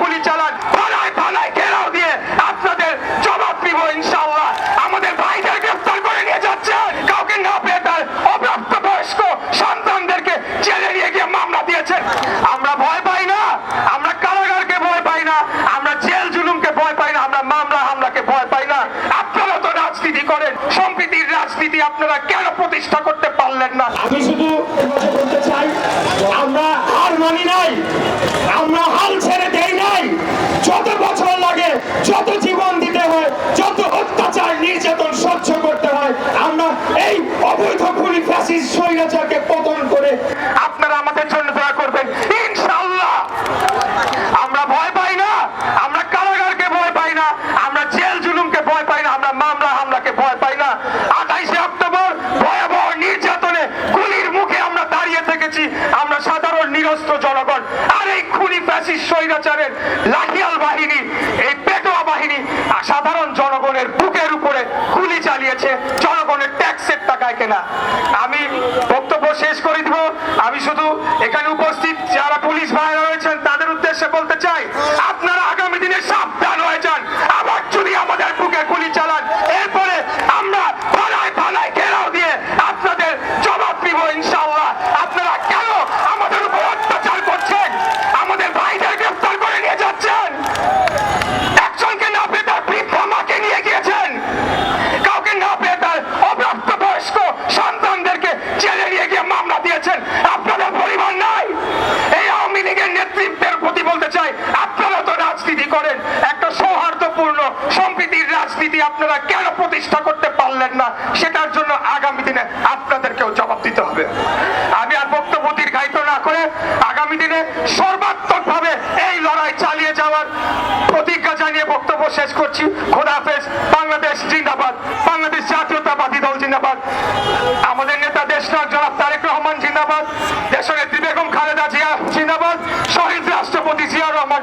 গুলি চালান। থানায় থানায় ঘেরাও দিয়ে আপনাদের জবাব দিব ইনশাআল্লাহ। আমাদের ভাইদের গ্রেফতার করে নিয়ে যাচ্ছে। কাউকে না পেয়ে তার অপ্রাপ্ত বয়স্ক সন্তানদেরকে জেলে নিয়ে গিয়ে মামলা দিয়েছেন আমরা ভয় পাই না। আমরা কারাগারকে ভয় পাই না। আমরা জেল জুলুমকে ভয় পাই না। আমরা মামলা হামলাকে ভয় পাই না। আপনারা তো রাজনীতি করেন। সম্প্রীতির রাজনীতি আপনারা কেন প্রতিষ্ঠা করতে পারলেন না? আমি শুধু বলতে চাই, আমরা হার মানি নাই। আমরা হাল ছেড়ে দেই যত বছর লাগে, যত জীবন দিতে হয়, যত অত্যাচার নির্যাতন সহ্য করতে হয়, আমরা এই অবৈধ খুনি ফ্যাসিস্ট স্বৈরাচারকে পতন করে আপনারা আমাদের জন্য দয়া করবেন। ইনশাআল্লাহ। আমরা ভয় পাই না, আমরা কারাগারকে ভয় পাই না, আমরা জেল জুলুমকে ভয় পাই না, আমরা মামলা হামলাকে ভয় পাই না। আঠাইশে অক্টোবর ভয়াবহ নির্যাতনে গুলির মুখে আমরা দাঁড়িয়ে থেকেছি, আমরা সাধারণ নিরস্ত্র জনগণ। আর এই খুনি ফ্যাসিস্ট স্বৈরাচারের লাঠিয়াল বাহিনী এই পেটোয়া বাহিনী আর সাধারণ জনগণের বুকের উপরে গুলি চালিয়েছে, জনগণের ট্যাক্সের টাকায় কেনা। আমি বক্তব্য শেষ করে দিব। আমি শুধু এখানে উপস্থিত যারা পুলিশ ভাইরা রয়েছেন, তাদের উদ্দেশ্যে বলতে চাই রাজনীতি আপনারা কেন প্রতিষ্ঠা করতে পারলেন না, সেটার জন্য আগামী দিনে আপনাদেরকেও জবাব দিতে হবে। আমি আর বক্তব্য দীর্ঘায়িত না করে আগামী দিনে সর্বাত্মক ভাবে এই লড়াই চালিয়ে যাওয়ার প্রতিজ্ঞা জানিয়ে বক্তব্য শেষ করছি। খোদা হাফেজ, বাংলাদেশ জিন্দাবাদ, বাংলাদেশ জাতীয়তাবাদী দল জিন্দাবাদ। আমাদের নেতা দেশনাথ জনাব তারেক রহমান জিন্দাবাদ, দেশনেত্রী বেগম খালেদা জিয়া জিন্দাবাদ, শহীদ রাষ্ট্রপতি জিয়া রহমান